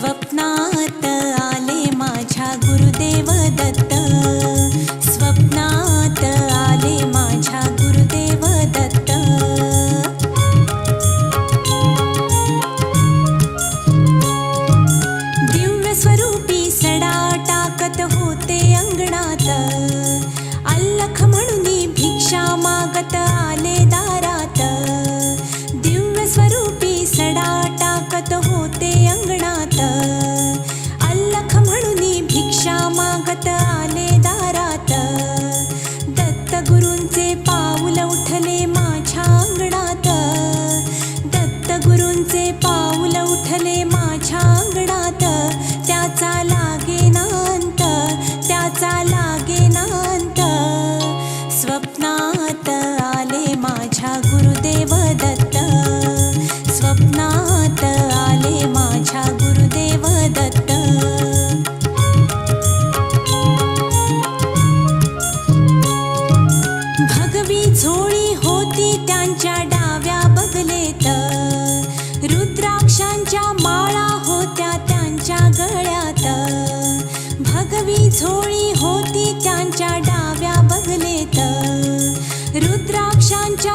स्वप्नात आले माझ्या गुरुदेव दत्त. स्वप्नात आले माझ्या गुरुदेव दत्त. दिव्य स्वरूपी सडा टाकत होते अंगणात. अल्लख म्हणून भिक्षा मागत आले दारात. दिव्य स्वरूपी सडा टाकत होते अंगणात. done. झोळी होती त्यांच्या डाव्या बगलेत रुद्राक्षांच्या माळा होत्या त्यांच्या गळ्यात. भगवी झोळी होती त्यांच्या डाव्या बगलेत रुद्राक्षांच्या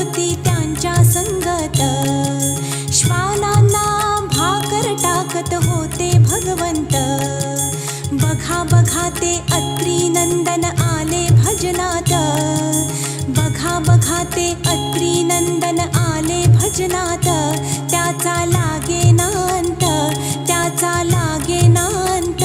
होती त्यांच्या संगत. श्वानांना भाकर टाकत होते भगवंत. बघा बघा ते अत्री नंदन आले भजनात. बघा बघा ते अत्री नंदन आले भजनात. त्याचा लागे नांत त्याचा लागे नांत.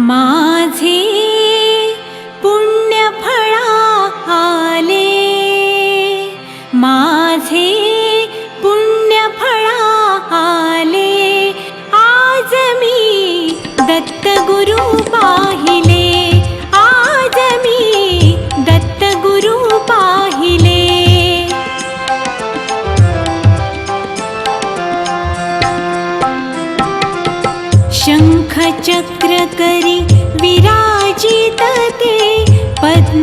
my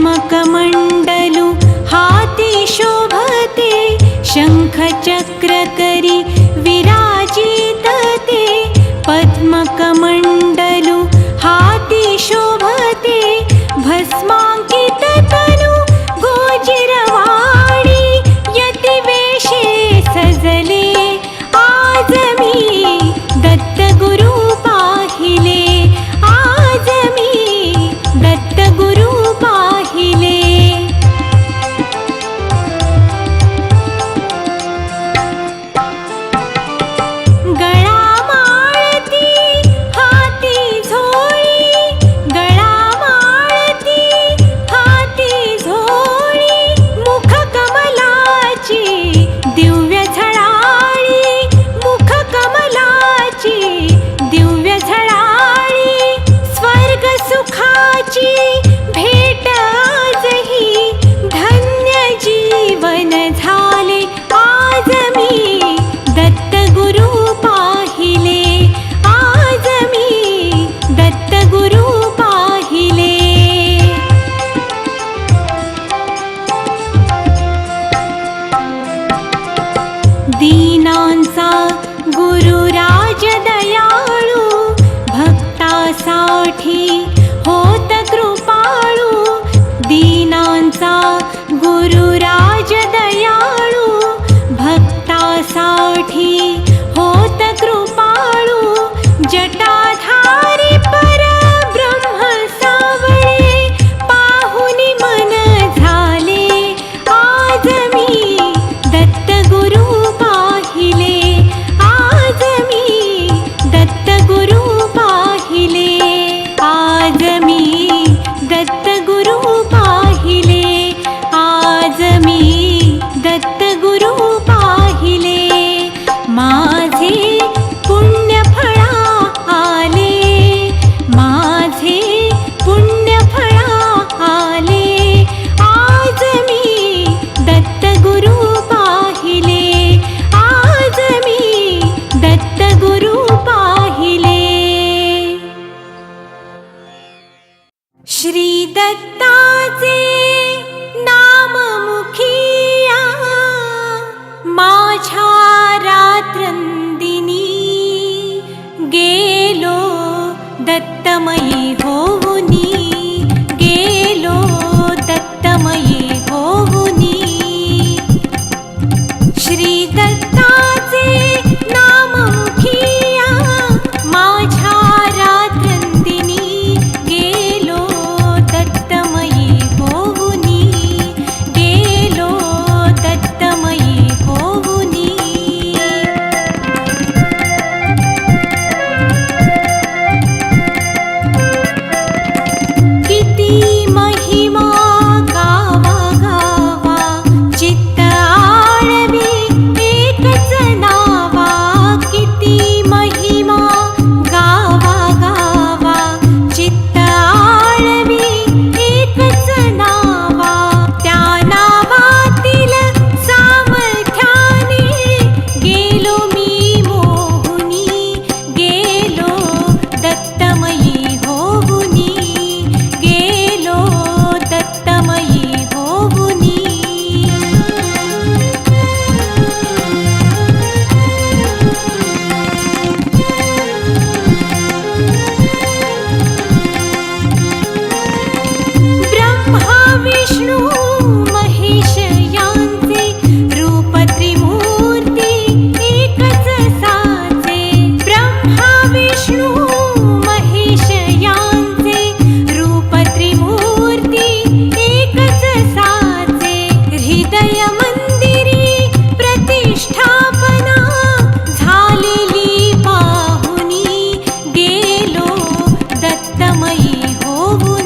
कमण्डलु हाति शोभते शङ्खचक्रकरि కూటమై హోవు నీ